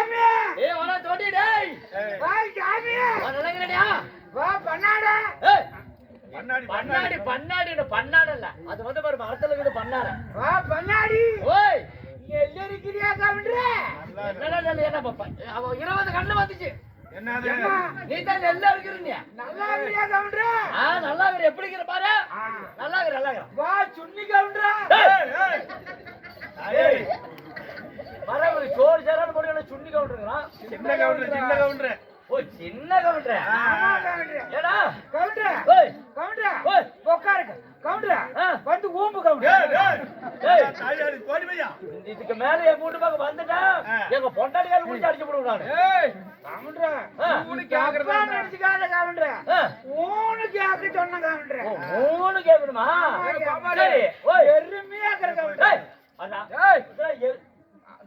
சாமி! ஏய் வர தோட்டி டேய்! வா சாமி! வா நிலைக்கிறடியா வா பண்ணாடா. ஏய் பண்ணாடி பண்ணாடி பண்ணாடி. பண்ணாடி இல்ல அது வந்து பாரு மரத்துல இருக்குது பண்ணாட வா பண்ணாடி. ஓய்! நீ எல்லாம் இருக்கிறியா கவுண்டர என்னடா நல்ல என்ன பாப்பா? அவ இருபது கண்ணு வந்துச்சு. என்னது? நீ தான் எல்லாம் இருக்கிறீங்க நல்லா இருக்கிறியா கவுண்டர ஆ நல்லா இருக்கிற எப்படி இருக்கிற பாரு. நல்லா இருக்கிற நல்லா இருக்கிற வா சுண்ணி கவுண்டர ஏய், ஏய். மரபு சோறு சேரான்னு போட்டு சுண்ணி கவுண்டருங்கிறான் சின்ன கவுண்டர் சின்ன கவுண்டர். ஓ சின்ன கவுண்டர். கவுண்டர ஏடா. கவுண்டர. ஓய். கவுண்டர. ஓய். உட்காருங்க கவுண்டர. வந்து ஊம்பு கவுண்டர. ஏய். ஏய். தாயாரி, போடி பையா. இதுக்கு மேல என் வீட்டு பக்கம் வந்துட்டா. எங்க பொண்டாட்டியால முடிச்சு அடிச்சு போடுவோம் நானு. ஏய். கவுண்டர ஆ. உனக்கு கேக்குறதா நினைச்சுக்காத கவுண்டர. ஆ. ஊனு கேக்க சொன்ன கவுண்டர? கேட்கணுமா ஆமா, சரி ஓய். இருக்கிற கவுண்டர. ஏய் அண்ணா. ஏய்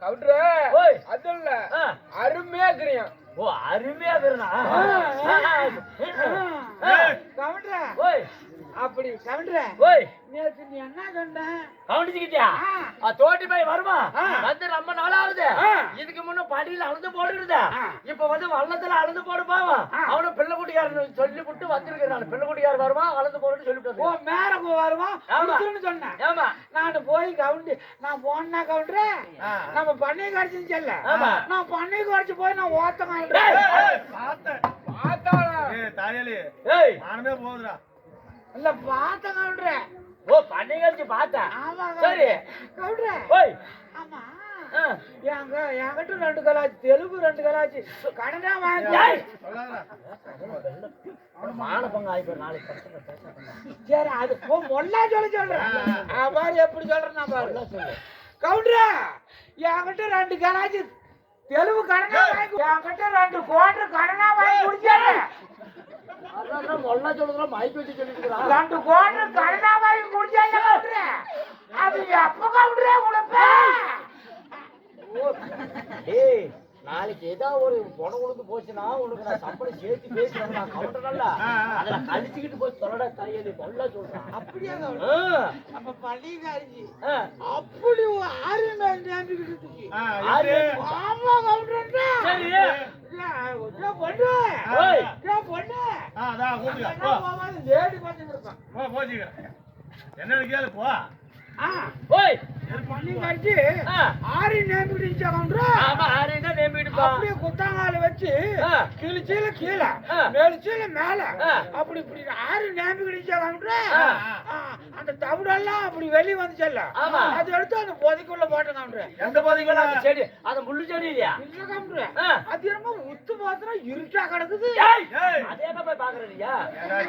கவுண்டர ஓய். அது இல்ல. அருமையா இருக்கிறியா ஓ அருமையா இருக்கிறனா? கவுண்டர ஓய். அப்படி கவுண்டர. கவனிச்சுக்கிட்டியா? தோட்டி போய் வருமா. வந்து ரொம்ப நாளாகுது. ஆ. இதுக்கு முன்ன படியில அளந்து போடுறதா ஆ. இப்ப வந்து வள்ளத்துல அளந்து போடு பாவா. அவனு பிள்ளை குட்டிக்காரன் சொல்லி விட்டு வந்திருக்கிறான். பிள்ளை குட்டிக்காரன் வருமா? அளந்து போடுன்னு சொல்லிட்டு ஓ மேல. குடுத்துன்னு சொன்னேன் ஆமா. நான் போய் கவுண்டு நான் போனா கவுண்டர ஆ. நம்ம பண்ணை கடிச்சுன்னு சொல்ல ஆமா. நான் பண்ணை கடிச்சு போய் நான் ஓத்த ஏய், தாயாளி, ஏய். மானமே போகுதுடா. இல்ல பார்த்த கவுண்டர. ஓ பண்ணை கழிச்சு பார்த்தா சரி. ஓய். ஆமா. எங்க என்கிட்ட ரெண்டு கலாச்சு தெலுங்கு ரெண்டு கலாச்சு. கடனா வாங்கி. சரி அது போ மொல்லா சொல்ல சொல்றேன். பாரு எப்படி சொல்றேன் நான் பாரு. கவுண்டரா என்கிட்ட ரெண்டு கலாச்சு தெலுங்கு கடனா வாங்கி என்கிட்ட ரெண்டு கோட்டர் கடனா வாங்கி குடிச்சாரு. மொல்லா சொல்லுறா மைக் வச்சு சொல்லிட்டு ரெண்டு கோட்டர் கடனா அது எப்ப ஏய் நாளைக்கு ஏதோ ஒரு பொணம் உழுந்து போச்சுன்னா உனக்கு நான் சம்பளம் சேர்த்து பேசுறேன் நான் கவுண்டர்ல அதுல கழிச்சுக்கிட்டு போய் சொல்லடா தலையடி மொல்லா சொல்றேன் அப்படியா அப்ப பள்ளிக்காரிஜி அப்படி ஆறு மேல் ஆறு. ஆமா கவுண்டர்டா சரி பொண்ணு பொண்ணு அதான் லேடி என்ன சீக்கிரம். கேளு, போ. ஆ. ஓய். பண்ணி கடிச்சு ஆ. ஆறு நேம்பிக்கிட்டு கவுண்டரா ஆமா ஆறுனா நேமிடுப்பா அப்படியே குத்தாங்கால வச்சு ஆ. கிழிச்சீல கீழே. மேலிச்சீல மேல. அப்படி இப்படி ஆறு நேம்பி கிடிச்சாங்க ஆ. அந்த தவிடெல்லாம் அப்படி வெளிய வந்துச்சல்ல. ஆமா. அது எடுத்து அந்த பொதைக்குள்ள கவுண்டர் எந்த போதீங்களா? அந்த செடி அந்த முள்ளு செடி இல்லையா? இல்ல ஆ. அது என்னமோ உத்து பாத்திரம் இருட்டா கிடக்குது. அதே என்ன போய் பாக்குறீங்க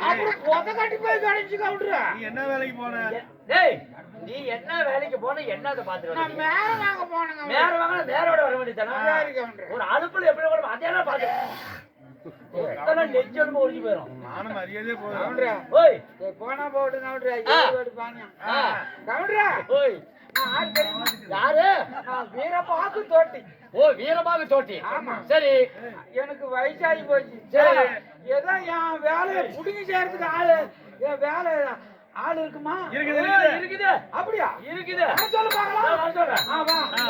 அப்புறம் பொதை கட்டி போய் கிடைச்சு கவுண்டர் நீ என்ன வேலைக்கு போன? டேய். நீ என்ன வேலைக்கு போன என்ன அதை பாத்துட்டு நான் மேல வாங்க போனேங்க நேர வாங்க நேரோட வர வேண்டியதானே கவுண்டர் ஒரு அனுப்புல எப்படி கூட அதெல்லாம் பாத்து எத்தனை நெஞ்சு எலும்பு ஒழிஞ்சு போயிடும் மரியாதையே ஓய். போனா போட்டு கவுண்டர் ஓய்? யாரு? வீரபாக்கு தோட்டி. ஓ வீரபாகு தோட்டி. ஆமா. சரி. எனக்கு வயசாகி போச்சு. சரி. ஏதோ என் வேலையை புடுங்கி செய்யறதுக்கு ஆளு. என் வேலை ஆள் இருக்குமா? இருக்குது, இருக்குது. அப்படியா? இருக்குது. சொல்லு வர சொல்றேன். ஆ,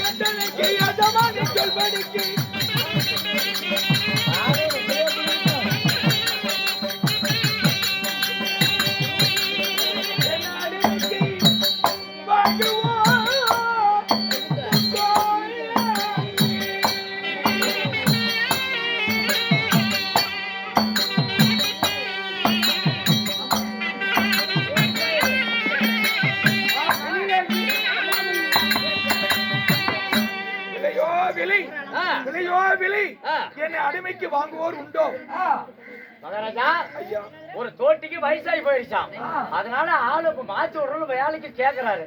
கட்டளைக்கு எஜமானி சொல்படிக்கு விலை? விலையோ விலை? என்னை அடிமைக்கு வாங்குவோர் உண்டோ? மகாராஜா ஒரு தோட்டிக்கு வயசாகி போயிடுச்சான் அதனால ஆளு மாத்தி விடுறோம் வேலைக்கு கேக்குறாரு.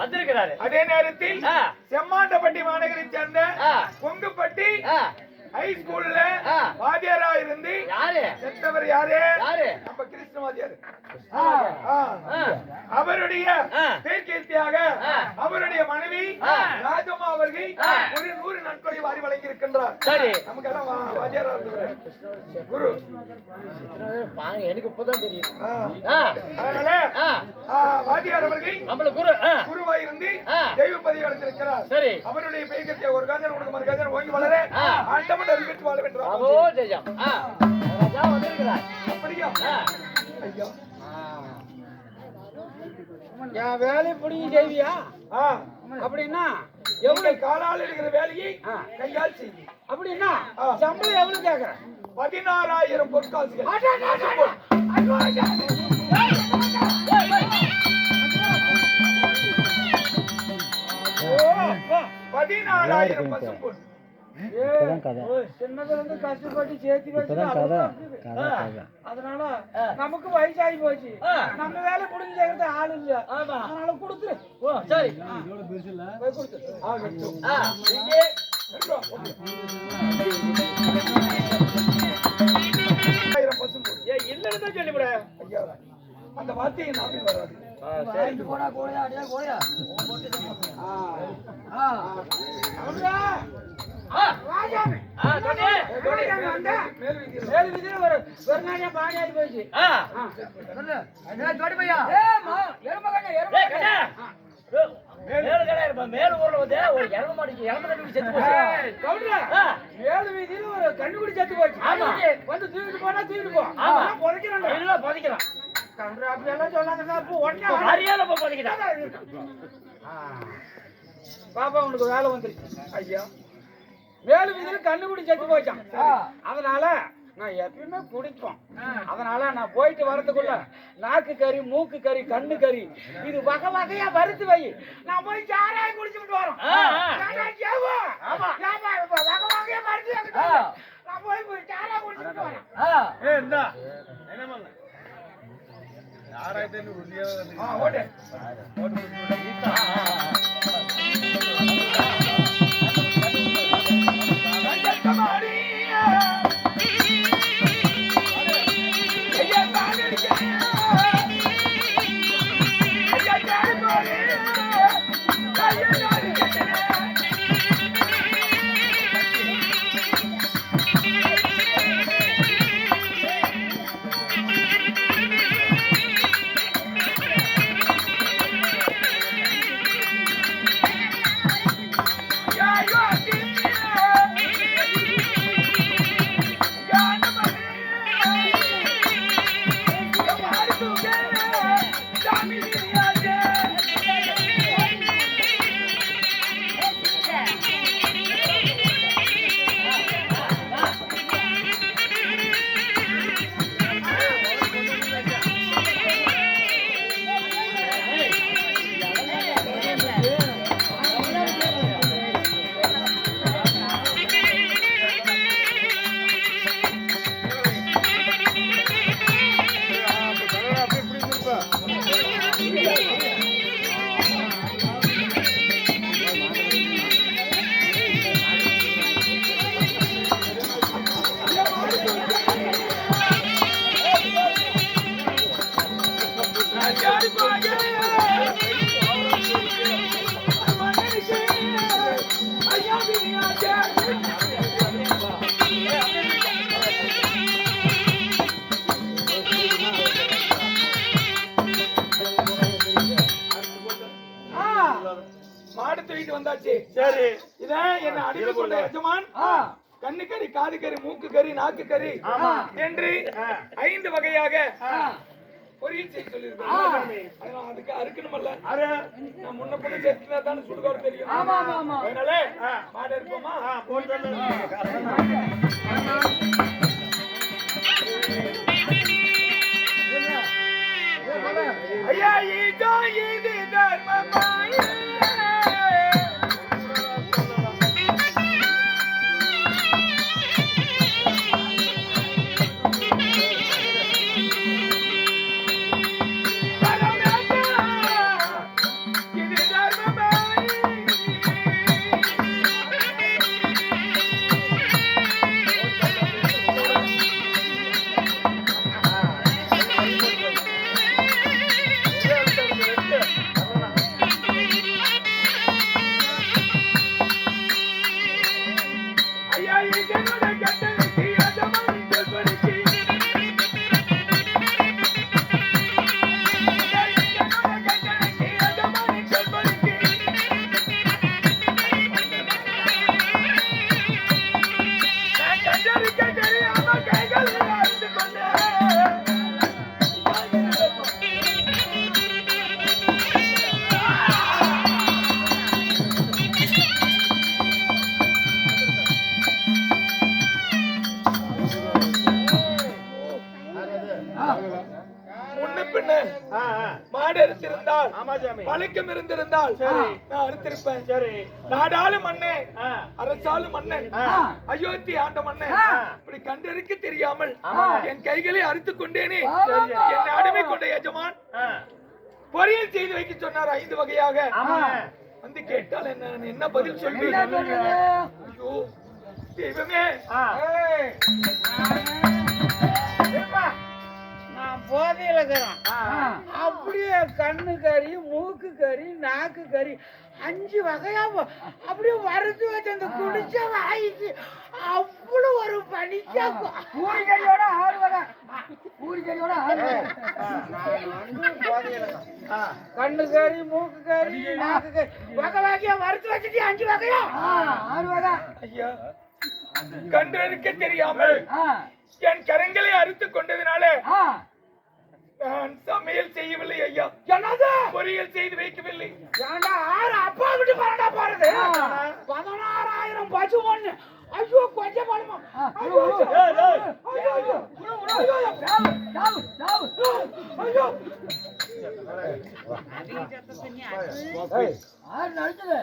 வந்திருக்கிறாரு. அதே நேரத்தில் செம்மாண்டப்பட்டி மாநகரை சேர்ந்த கொங்குப்பட்டி ஹை ஸ்கூல்ல. வாத்தியாரா இருந்து யாரு செத்தவர் யாரு யாரு நம்ம கிருஷ்ண வாத்தியார் அவருடைய. பேர்கீர்த்தியாக. அவருடைய மனைவி. ராஜம்மா அவர்கள். ஒரு நூறு இருக்கின்றார் சரி. நமக்கெல்லாம் வா- வாத்தியாரா இருந்தவர். குரு. பாருங்க, எனக்கு இப்பதான் தெரியும் ஆ. ஆ, அதனால ஆ, ஆ, வாத்தியார் அவர்கள் நம்மள குரு ஆ, குருவாய் இருந்து ஆ. தெய்வ பதவி அடைந்திருக்கிறார் சரி. அவருடைய பேர்கீர்த்தியை ஒரு காதல் உனக்கு மறு காதல் ஓங்கி வளர. ஆண்டவன் அறிவித்து வாழ வேண்டும் ஜெயம். வந்திருக்கிறார். அப்படியா? ஐயா. என் வேலையை பிடிங்கி செய்வியா. அப்படின்னா எவ்வளவு காலால் இருக்கிற வேலையை. கையால் செய்யும் அப்படின்னா. சம்பளம் எவ்வளவு கேக்குறேன் பதினாறாயிரம் பொற்காசுகள். பதினாலாயிரம் பசும்பொன். சின்னதுல இருந்து கஷ்டப்பட்டு சேர்த்து வச்சு அதனால நமக்கு வயசாகி போச்சு. ஆ. நம்ம வேலை பிடிங்கி செய்யறது ஆள் இல்ல. ஆமா. அதனால கொடுத்துரு. ஓ, சரி. போய் கொடுத்துரு. ஆ. ஆ, ஆயிரம் பசும்பொன் ஏ, இல்லைன்னு தான் சொல்லிவிட ஐயா அந்த வார்த்தையை நாமே வராது. ஆ, ஆ, ஆ, ஒரு ஒரு நாளையா பாடியாடி போயிடுச்சு ஆ. மேல கடை இருப்பா. மேல ஊர்ல வந்து ஒரு எருமை மாடுக்கு எருமை தண்ணி செத்து போச்சு. ஏழு வீதியில ஒரு கண்டுபிடி செத்து போச்சு ஆமா. வந்து தூக்கிட்டு போனா தூக்கிட்டு போ ஆமா. அப்படி சொல்லாதங்க அப்போ உடனே மரியாதை பாப்பா உனக்கு வேலை வந்துருச்சு ஐயா வேலு வீதியில கண்டுபிடி செத்து போச்சான் அதனால நான் எப்பயுமே குடிப்போம். அதனால நான் போயிட்டு வரதுக்குள்ள நாக்கு கறி மூக்கு கறி கண்ணு கறி இது வகை வகையா வறுத்து வை. நான் போய் சாராயம் குடிச்சுட்டு வரோம். வகை வகையா வறுத்து. நான் போய் குடிச்சுட்டு வரேன் வந்தாச்சு. சரி. இதான் என்ன அடித்து கொண்ட எஜமான்? கண்ணு கறி காது கறி மூக்கு கறி நாக்கு கறி என்று ஐந்து வகையாக பொரியல் செய்ய சொல்லியிருக்காங்க அதனால அதுக்கு அறுக்கணுமல்ல. நான் முன்ன பின்ன சேர்த்துனா தானே சுடுகாடு தெரியும். அதனால மாடு இருப்போமா ஐயா இதோ இது தர்மமாயே பழக்கம் இருந்திருந்தால் நான் அறுத்திருப்பேன். சரி. நாடாளும் மன்னன் ஆ. அரசாலும் மன்னன். அயோத்தி ஆண்ட மன்னன். இப்படி கண்டறிக்க தெரியாமல் என் கைகளை அறுத்துக் கொண்டேனே. என்னை அடிமை கொண்ட எஜமான். பொரியல் செய்து வைக்க சொன்னார் ஐந்து வகையாக. வந்து கேட்டால் என்ன என்ன பதில் சொல்றது? ஐயோ தெய்வமே. போதையில இருக்கிறேன். அப்படியே கண்ணு கறி மூக்கு கறி நாக்கு கறி அஞ்சு வகையா அப்படியே வறுத்து வச்சு அந்த குடிச்ச வாய்க்கு அவ்வளவு ஒரு பனிக்கா பூரிக்கறியோட ஆறு வகை பூரிக்கறியோட ஆறு. கண்ணு கறி மூக்கு கறி நாக்கு கறி வகை வகையா வறுத்து வச்சுட்டு அஞ்சு வகையா? ஆறு வகை ஐயா. கண்டறிக்க தெரியாமல் என் கரங்களை அறுத்துக் கொண்டதினாலே. நான் சமையல் செய்யவில்லை ஐயா. என்னது? பொரியல் செய்து வைக்கவில்லை. ஏன்டா ஆறு அப்பா விட்டு பரடா போறது? பதினாறாயிரம் பசு ஒண்ணு ஐயோ கொஞ்சம் பழமா ஐயோ.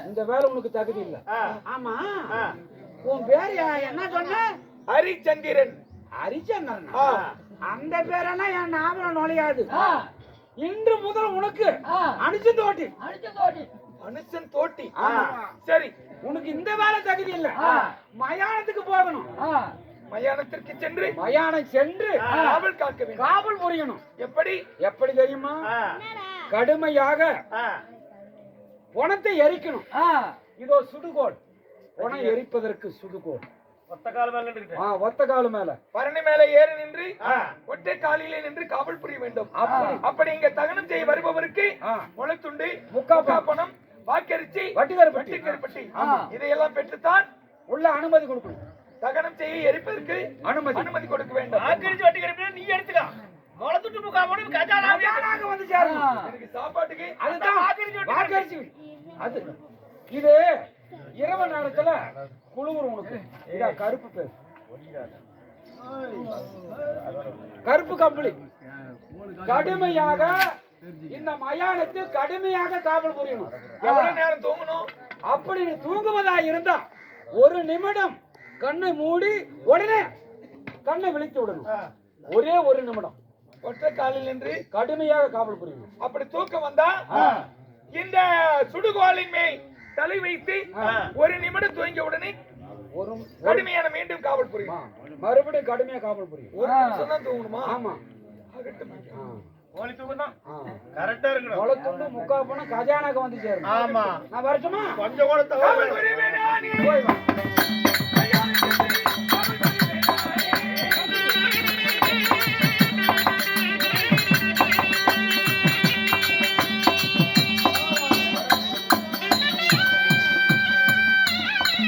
இந்த வேலை உனக்கு தகுதி இல்ல. ஆமா. உன் பேர் என்ன சொன்ன? ஹரிச்சந்திரன். ஹரிச்சந்திரன்? ஆ. அந்த பேரெல்லாம் என் ஞாபகம் நுழையாது. இன்று முதல் உனக்கு ஆ. அடிச்சு தோட்டி. அடிச்ச தோட்டி. சரி உனக்கு இந்த வேலை தகுதி இல்ல. மயானத்துக்கு போகணும். மயானத்திற்கு சென்று மயானம் சென்று காவல் காக்க வேண்டும். காவல் புரியணும். எப்படி? எப்படி தெரியுமா. கடுமையாக. பணத்தை எரிக்கணும். இதோ சுடுகோல். பணம் எரிப்பதற்கு சுடுகோல். ஒத்த கால் மேல நின்னுக்கிட்டு. ஆ ஒத்த காலு மேல. பரணி மேலே ஏறி நின்று. ஒற்றை காலிலே நின்று காவல் புரிய வேண்டும். அப்படி. இங்க தகனம் செய்ய வருபவருக்கு. முளைத்துண்டு முக்கா பணம் வாக்கரிசி வட்டிகருப்பட்டி. வட்டி கருப்பட்டி. இதையெல்லாம் பெற்றுத்தான் உள்ள அனுமதி கொடுக்கணும். தகனம் செய்ய எரிப்பதற்கு அனுமதி. அனுமதி கொடுக்க வேண்டும். ஆக்கிரிச்சு வட்டி கறிப்பினா நீ எடுத்துக்க. முளத்துட்டு முக்கா கஜானாக வந்து. எனக்கு சாப்பாட்டுக்கு அதுதான். வாக்கரிசி வட்டி வாக்கரிசி. அது. இது இரவு நேரத்துல குளிர் உனக்கு. இதா கருப்பு பேர். கருப்பு கம்பளி. கடுமையாக இந்த மயானத்தில் கடுமையாக காவல் புரியணும். எவ்வளவு நேரம் தூங்கணும்? அப்படி நீ தூங்குவதா இருந்தா ஒரு நிமிடம் கண்ணை மூடி உடனே கண்ணை விழித்து விடணும். ஒரே ஒரு நிமிடம். ஒற்றை காலில் நின்று கடுமையாக காவல் புரியணும். அப்படி தூக்கம் வந்தா இந்த சுடுகோலின் மேல் தலை வைத்து. ஒரு நிமிடம் தூங்கிய உடனே ஒரு கடுமையான மீண்டும் காவல் புரியும். மறுபடியும் கடுமையா காவல் புரியும். ஒரு நிமிஷம் தான் தூங்கணுமா? ஆமா. கோழி ஆ. கரெக்டா இருக்கணும். கொளத்துண்டு முக்கா போனா கஜானாக்கு வந்து சேரணும் ஆமா. நான் வரட்டுமா? கொஞ்சம் கூட தகவல்